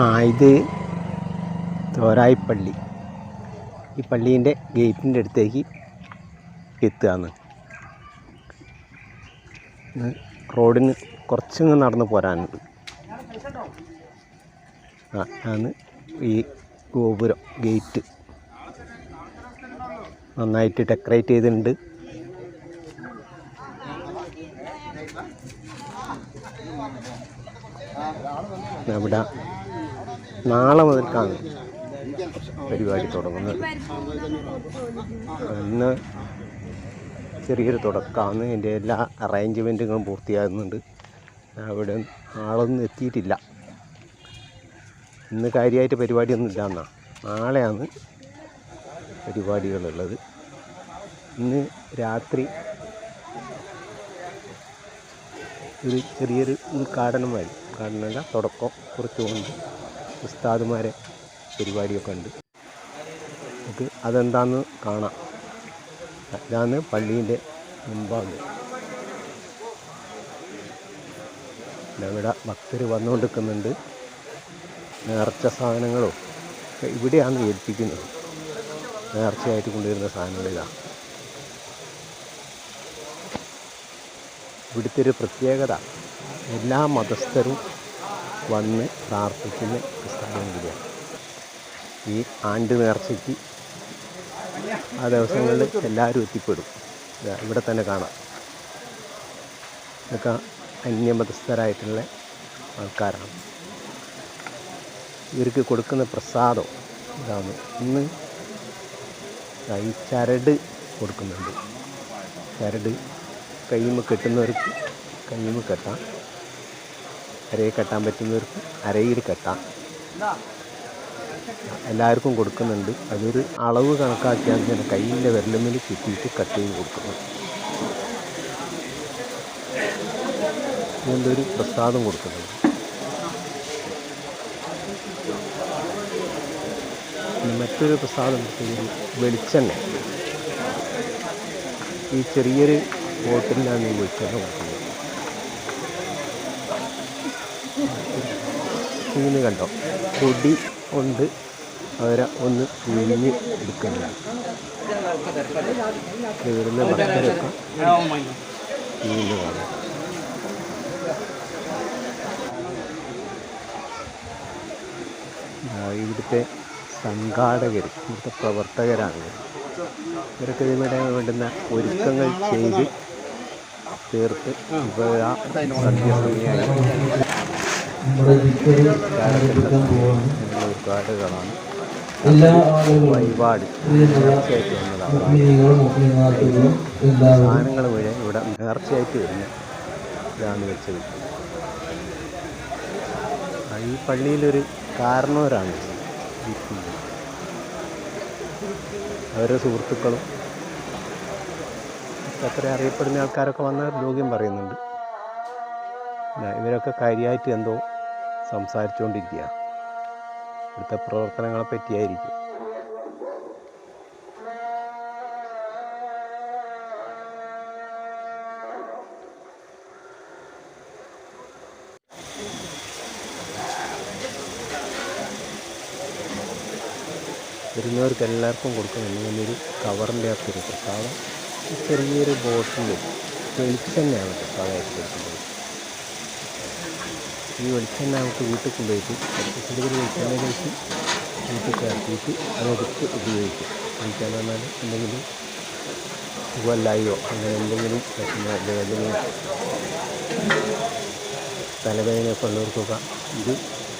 ആ ഇത് തോരായിപ്പള്ളി. ഈ പള്ളീന്റെ ഗേറ്റിന്റെ അടുത്തേക്ക് എത്തുകയാണ്. ഇത് റോഡിന് കുറച്ചങ്ങ് നടന്ന് പോരാനുണ്ട്. ആ ആണ് ഈ ഗോപുരം ഗേറ്റ്. നന്നായിട്ട് ഡെക്കറേറ്റ് ചെയ്തിട്ടുണ്ട്. ഇവിടെ നാളെ മുതൽക്കാണ് പരിപാടി തുടങ്ങുന്നത്. ഇന്ന് ചെറിയൊരു തുടക്കമാണ്. എന്റെ എല്ലാ അറേഞ്ച്മെന്റുകളും പൂർത്തിയാകുന്നുണ്ട്. അവിടെ ആളൊന്നും എത്തിയിട്ടില്ല. ഇന്ന് കാര്യമായിട്ട് പരിപാടിയൊന്നും ഇല്ല എന്നാ. നാളെയാണ് പരിപാടികളുള്ളത്. ഇന്ന് രാത്രി ഒരു ചെറിയൊരു ഉദ്ഘാടനമായി ഉദ്ഘാടനമല്ല തുടക്കം കുറച്ചുകൊണ്ട് ഉസ്താദുമാരെ പരിപാടിയൊക്കെ ഉണ്ട്. നമുക്ക് അതെന്താന്ന് കാണാം. ഇതാണ് പള്ളീന്റെ മുമ്പാണ് ഇവിടെ ഭക്തർ വന്നുകൊണ്ടിരിക്കുന്നുണ്ട്. നേർച്ച സാധനങ്ങളോ ഇവിടെയാണ് ഏൽപ്പിക്കുന്നത്. നേർച്ചയായിട്ട് കൊണ്ടുവരുന്ന സാധനങ്ങൾ ഇതാണ് ഇവിടുത്തെ ഒരു പ്രത്യേകത എല്ലാ മതസ്ഥരും വന്ന് പ്രാർത്ഥിക്കുന്ന സ്ഥലം കൂടിയാണ്. ഈ ആണ്ട് നേർച്ചയ്ക്ക് ആ ദിവസങ്ങളിൽ എല്ലാവരും എത്തിപ്പെടും. ഇവിടെ തന്നെ കാണാം. ഇതൊക്കെ അന്യമതസ്ഥരായിട്ടുള്ള ആൾക്കാരാണ്. ഇവർക്ക് കൊടുക്കുന്ന പ്രസാദം ഇതാണ്. ഇന്ന് ഈ ചരട് കൊടുക്കുന്നുണ്ട്. ചരട് കയ്യുമ്മ കെട്ടുന്നവർക്ക് കയ്യുമ്മ കെട്ടാം. അരയിൽ കെട്ടാൻ പറ്റുന്നവർക്ക് അരയിൽ കെട്ടാം. എല്ലാവർക്കും കൊടുക്കുന്നുണ്ട്. അതൊരു അളവ് കണക്കാക്കിയാണ് ഞാൻ കയ്യിന്റെ വിരലുമ്മിൽ ചുറ്റിയിട്ട് കട്ട് ചെയ്ത് കൊടുക്കുന്നത്. ഇതിന്റെ ഒരു പ്രസാദം കൊടുക്കുന്നുണ്ട്. മറ്റൊരു പ്രസാദം വെളിച്ചെണ്ണ. ഈ ചെറിയൊരു ബോട്ടിലാണ് ഈ വെളിച്ചെണ്ണ കൊടുക്കുന്നത്. ഇങ്ങനെ കണ്ടോ? പൊടി കൊണ്ട് അവരെ ഒന്ന് പിഴിഞ്ഞ് എടുക്കുന്നതാണ് വരുന്ന ഭക്തരൊക്കെ ഇവിടുത്തെ സംഘാടകർ ഇവിടുത്തെ പ്രവർത്തകരാണ്. ഇവരൊക്കെ ഇതിനിടെ വേണ്ടുന്ന ഒരുക്കങ്ങൾ ചെയ്ത് ചേർത്ത് ഇവ ആ സന്ധ്യസമയമായി നമ്മുടെ ജില്ലയിൽ ആരംഭിക്കാൻ പോവാണ്. ഒരുപാടുകളാണ്. എല്ലാ ആളുകളും വഴിപാട് മുസ്ലിങ്ങളും സാധനങ്ങൾ മുഴുവൻ ഇവിടെ നേർച്ചയായിട്ട് വരുന്നു. ഇതാണ് വെച്ചത്. ഈ പള്ളിയിലൊരു കാരണവരാണ്. അവരുടെ സുഹൃത്തുക്കളും അത്ര അറിയപ്പെടുന്ന ആൾക്കാരൊക്കെ വന്ന് രോഗ്യം പറയുന്നുണ്ട്. ഇവരൊക്കെ കാര്യമായിട്ട് എന്തോ സംസാരിച്ചുകൊണ്ടിരിക്കുക ഇവിടുത്തെ പ്രവർത്തനങ്ങളെ പറ്റിയായിരിക്കും. വരുന്നവർക്ക് എല്ലാവർക്കും കൊടുക്കുന്നുണ്ട് ഇങ്ങനൊരു കവറിന്റെ അകത്തൊരു പ്രസാദം. ഈ ചെറിയൊരു ബോട്ടിൽ വെളിച്ചെണ്ണയാണ് പ്രസാദമായിട്ട് കൊടുക്കുന്നത്. ഈ വെളിച്ചെണ്ണ നമുക്ക് വീട്ടിൽ കൊണ്ടുപോയിട്ട് ചെറിയൊരു വെളിച്ചെണ്ണ കഴിച്ച് വീട്ടിൽ ചേർത്തിയിട്ട് അതെടുത്ത് ഉപയോഗിക്കും. വെളിച്ചെണ്ണ എന്നാൽ എന്തെങ്കിലും സുഖമല്ലായോ അങ്ങനെ എന്തെങ്കിലും പ്രശ്നം എന്തെങ്കിലും തലവേദനയൊക്കെ ഉള്ളവർക്കൊക്കെ ഇത്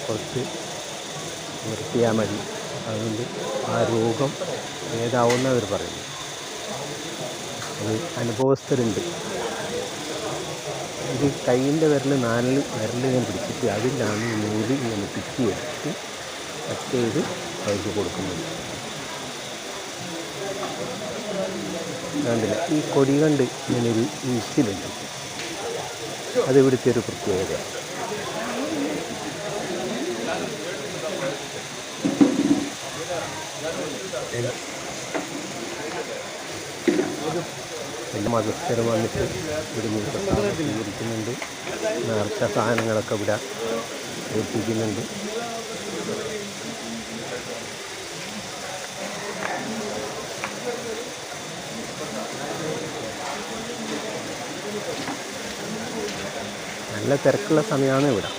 കുറച്ച് നിർത്തിയാൽ മതി. അതുകൊണ്ട് ആ രോഗം ഏതാവുന്നവർ പറയുന്നു അത് അനുഭവസ്ഥരുണ്ട്. ഇത് കൈന്റെ വിരൽ നാലിൽ വിരൽ ഞാൻ പിടിച്ചിട്ട് അതിലാണ് നൂൽ ഇങ്ങനെ പിച്ചിയെടുത്ത് കട്ട് ചെയ്ത് അവർക്ക് കൊടുക്കുന്നത്. കണ്ടില്ല? ഈ കൊടി കണ്ട് ഇങ്ങനൊരു ഈസ്റ്റിലുണ്ട്. അത് ഇവിടുത്തെ ഒരു പ്രത്യേകത. പിന്നെ മതസ്ഥർ വന്നിട്ട് ഒരു സ്വീകരിക്കുന്നുണ്ട് നേർച്ച സാധനങ്ങളൊക്കെ ഇവിടെ ഏൽപ്പിക്കുന്നുണ്ട്. നല്ല തിരക്കുള്ള സമയമാണ് ഇവിടെ.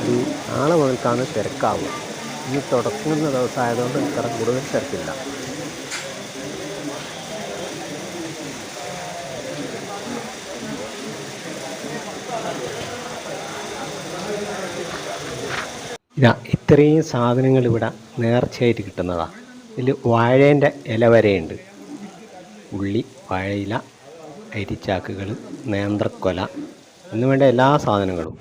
ഒരു നാളെ മുതൽക്കാണ് തിരക്കാവുക. ഇനി തുടക്കുന്ന ദിവസമായതുകൊണ്ട് ഇത്ര കൂടുതൽ തിരക്കില്ല. ഇത്രയും സാധനങ്ങൾ ഇവിടെ നേർച്ചയായിട്ട് കിട്ടുന്നതാണ് ഇതിൽ വാഴേന്റെ ഇല വരെയുണ്ട്. ഉള്ളി വാഴയില അരിച്ചാക്കുകൾ നേന്ത്രക്കൊല എന്നുവേണ്ട എല്ലാ സാധനങ്ങളും.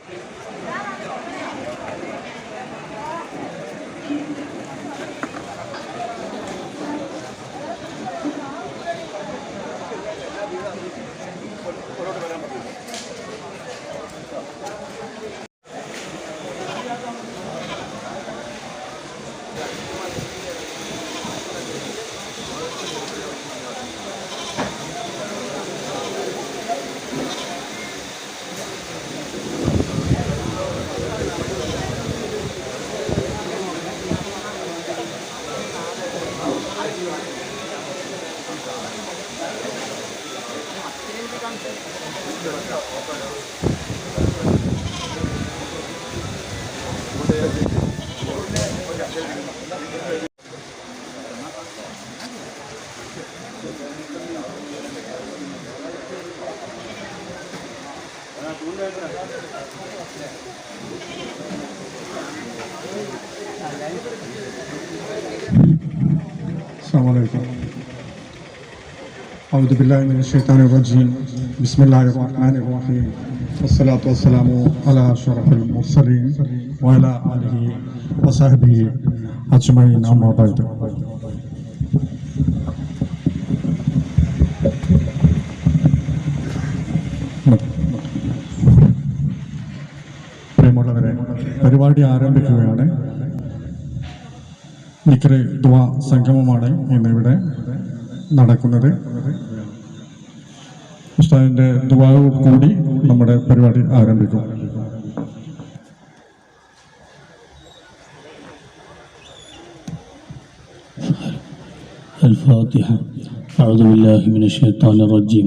Assalamu alaikum. أعوذ بالله من الشيطان الرجيم بسم الله الرحمن الرحيم والصلاة والسلام على أشرف المرسلين وعلى آله وصحبه أجمعين أما بعد പ്രിയമുള്ളവരെ പരിപാടി ആരംഭിക്കുകയാണ് നിക്കറെ ദ്വാ സംഗമമാണ് ഇന്നിവിടെ നടക്കുന്നത് ഉസ്താദിന്റെ ദ്വാവോട് കൂടി നമ്മുടെ പരിപാടി ആരംഭിക്കും الفاتحة أعوذ بالله من الشيطان الرجيم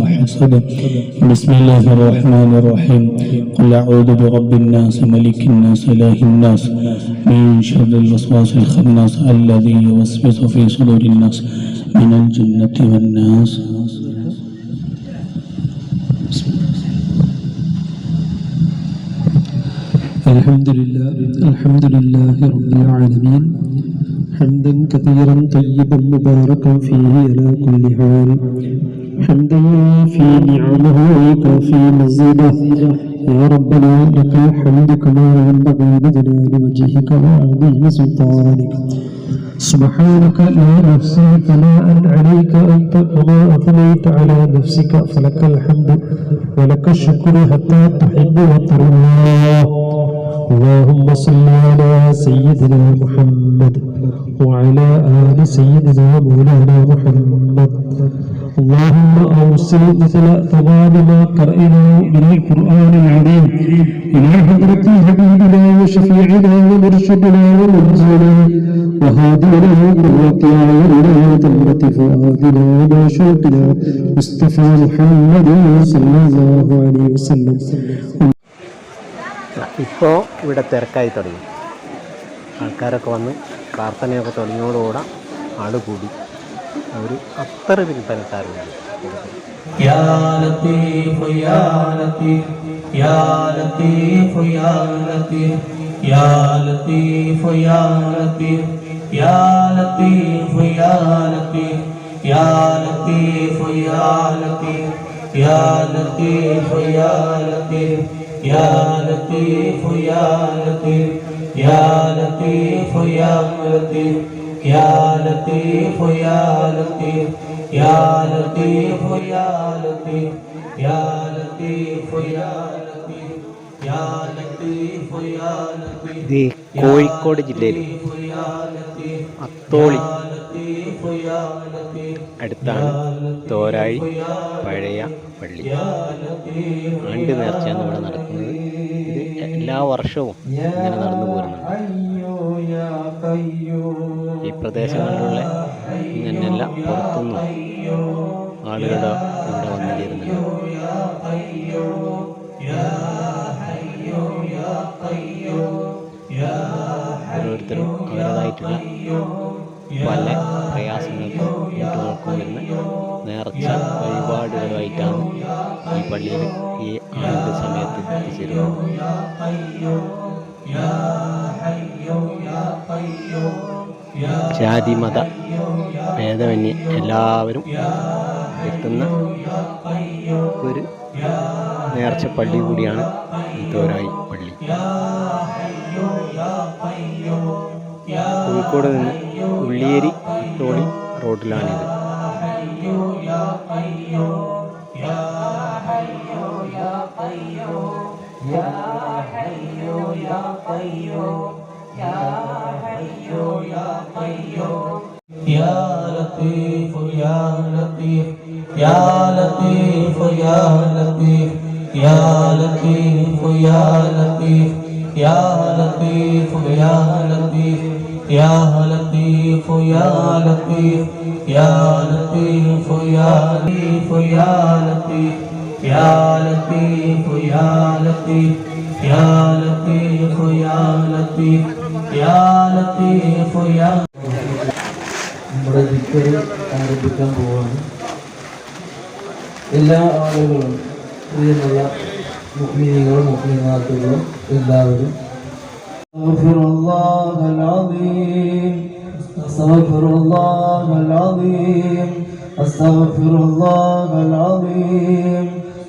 حسد بسم الله الرحمن الرحيم. قل أعوذ برب الناس ملك الناس إله الناس من شر الوسواس الخناس الذي يوسوس في صدور الناس من الجنة والناس. الحمد لله الحمد لله رب العالمين. حمدا كثيرا طيبا مباركا فيه على كل حال. حمدا في نعمه ويكافي مزيده. يا ربنا لك الحمد كما ينبغي لجلال وجهك وعظيم سلطانك. سبحانك لا نحصي ثناء عليك أنت كما أثنيت على نفسك. فلك الحمد ولك الشكر حتى تحب وترضى. اللهم صل على سيدنا محمد. وعلى آل سيدنا مولانا محمد اللهم أوصل مثل ثواب ما قرأنا من القرآن العظيم إلى حضرة حبيبنا وشفيعنا ومرشدنا ومنزلنا وهادينا قرة أعيننا وتمرة فؤادنا ومعشوقنا مصطفى محمد صلى الله عليه وسلم ഇപ്പോൾ ഇവിടെ തിരക്കായി തുടങ്ങി ആൾക്കാരൊക്കെ വന്ന് പ്രാർത്ഥനയൊക്കെ തുടങ്ങിയോടുകൂടെ ആൾ കൂടി ഒരു അത്ര വിൽപ്പനക്കാരനാണ് യാ ലത്തീഫ് يا لطيف يا لطيف يا لطيف يا لطيف يا لطيف يا لطيف يا لطيف يا لطيف يا لطيف يا لطيف يا لطيف يا لطيف يا لطيف يا لطيف يا لطيف يا لطيف يا لطيف يا لطيف يا لطيف يا لطيف يا لطيف يا لطيف ഇത് ഈ കോഴിക്കോട് ജില്ലയിൽ يا لطيف അത്തോളി لطيف يا لطيف അടുത്താണ് തോരാഴി പഴയ പള്ളി ആണ്ട് നേർച്ചയാണ് ഇവിടെ നടക്കുന്നത് ഇത് എല്ലാ വർഷവും ഇങ്ങനെ നടന്നു പോരുന്നുണ്ട്. ഈ പ്രദേശങ്ങളിലുള്ള ഇങ്ങനെയല്ല പുറത്തുനിന്ന് ആളുകളുടെ ഇവിടെ വന്നു ചേരുന്നുണ്ട്. ഓരോരുത്തരും അവരുടേതായിട്ടുള്ള പല പ്രയാസങ്ങൾക്കും വീട്ടുകൾക്കും വരുന്ന നേർച്ച വഴിപാടുകളായിട്ടാണ് ഈ പള്ളിയിൽ ഈ ആണ്ട് സമയത്ത് എത്തിച്ചേരുന്നത് ജാതി മത ഭേദമന്യേ എല്ലാവരും എത്തുന്ന ഒരു നേർച്ച പള്ളി കൂടിയാണ് ഈ തോരായി പള്ളി. കോഴിക്കോട് നിന്ന് ഉള്ളിയേരി തോളി റോഡിലാണിത്. يا لطيف يا لطيف يا لطيف يا لطيف يا لطيف يا لطيف يا لطيف يا لطيف يا لطيف يا لطيف يا لطيف يا لطيف يا لطيف يا لطيف يا لطيف يا لطيف يا لطيف يا لطيف يا നമ്മുടെ ദിക്കറ് ആരംഭിക്കാൻ പോവാണ് എല്ലാ ആളുകളും പ്രിയമുള്ള മുസ്ലിങ്ങളും മുസ്ലിമാത്തുകളും എല്ലാവരും أستغفر الله العظيم أستغفر الله العظيم أستغفر الله العظيم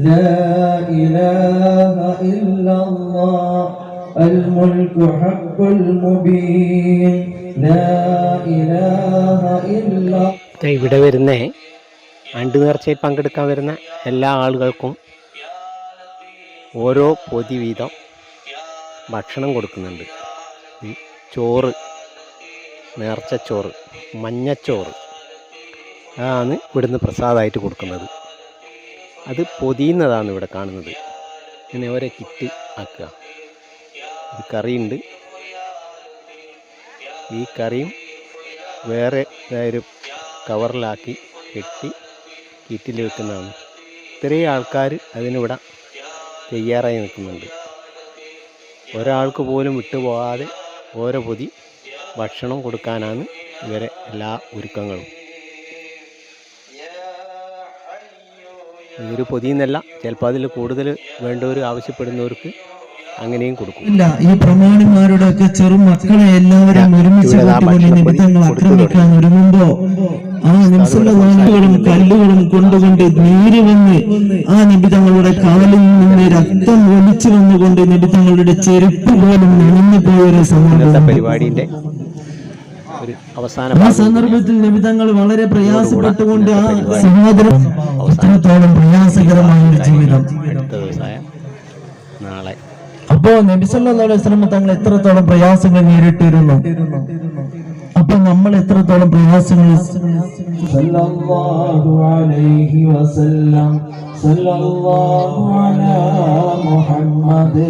لا إله إلا الله الملك حق المبين لا إله إلا ദേ ഇവിടെ വരുന്ന ആണ്ട് നേർച്ചയിൽ പങ്കെടുക്കാൻ വരുന്ന എല്ലാ ആളുകൾക്കും ഓരോ പൊതി വീതം ഭക്ഷണം കൊടുക്കുന്നുണ്ട് ഈ ചോറ് നേർച്ചച്ചോറ് മഞ്ഞച്ചോറ് അതാണ് ഇവിടുന്ന് പ്രസാദമായിട്ട് കൊടുക്കുന്നത് അത് പൊതിയുന്നതാണ് ഇവിടെ കാണുന്നത്. ഇങ്ങനെ ഓരോ കിറ്റ് ആക്കുക. ഇത് കറിയുണ്ട്. ഈ കറിയും വേറെ ഒരു കവറിലാക്കി കെട്ടി കിറ്റിൽ വെക്കുന്നതാണ്. ഇത്രയും ആൾക്കാർ അതിനിവിടെ തയ്യാറായി നിൽക്കുന്നുണ്ട്. ഒരാൾക്ക് പോലും വിട്ടുപോകാതെ ഓരോ പൊതി ഭക്ഷണം കൊടുക്കാനാണ് ഇവരെ എല്ലാ ഒരുക്കങ്ങളും. ഇതൊരു പൊതിയെന്നല്ല. ചിലപ്പോൾ അതിൽ കൂടുതൽ വേണ്ടവർ ആവശ്യപ്പെടുന്നവർക്ക് അങ്ങനെയും കൊടുക്കും. ഇല്ല ഈ പ്രമാണിമാരുടെ ഒക്കെ ചെറു മക്കളെ എല്ലാവരും ഒരുമിച്ച് കൂട്ടുകൊണ്ട് നിമിത്തങ്ങൾ ആക്രമിക്കാൻ ഒരുങ്ങുമ്പോ ആ നിമിഷമുള്ള വാക്കുകളും കല്ലുകളും കൊണ്ടുകൊണ്ട് നീര് വന്ന് ആ നിബിതങ്ങളുടെ കാലിൽ നിന്ന് രക്തം ഒലിച്ചു വന്നുകൊണ്ട് നിബിതങ്ങളുടെ ചെരുപ്പ് പോലും നനഞ്ഞു പോയൊരു സമയം ഒരു അവസാന സന്ദർഭത്തിൽ നിമിതങ്ങൾ വളരെ പ്രയാസപ്പെട്ടുകൊണ്ട് ആ സഹോദരൻ എത്രത്തോളം പ്രയാസകരമായ ഒരു ജീവിതം. അപ്പോ അപ്പോ നബിസല്ലാസ്ലമ തങ്ങൾ എത്രത്തോളം പ്രയാസങ്ങൾ നേരിട്ടിരുന്നു? അപ്പൊ നമ്മൾ എത്രത്തോളം പ്രയാസങ്ങൾ മുഹമ്മദ്.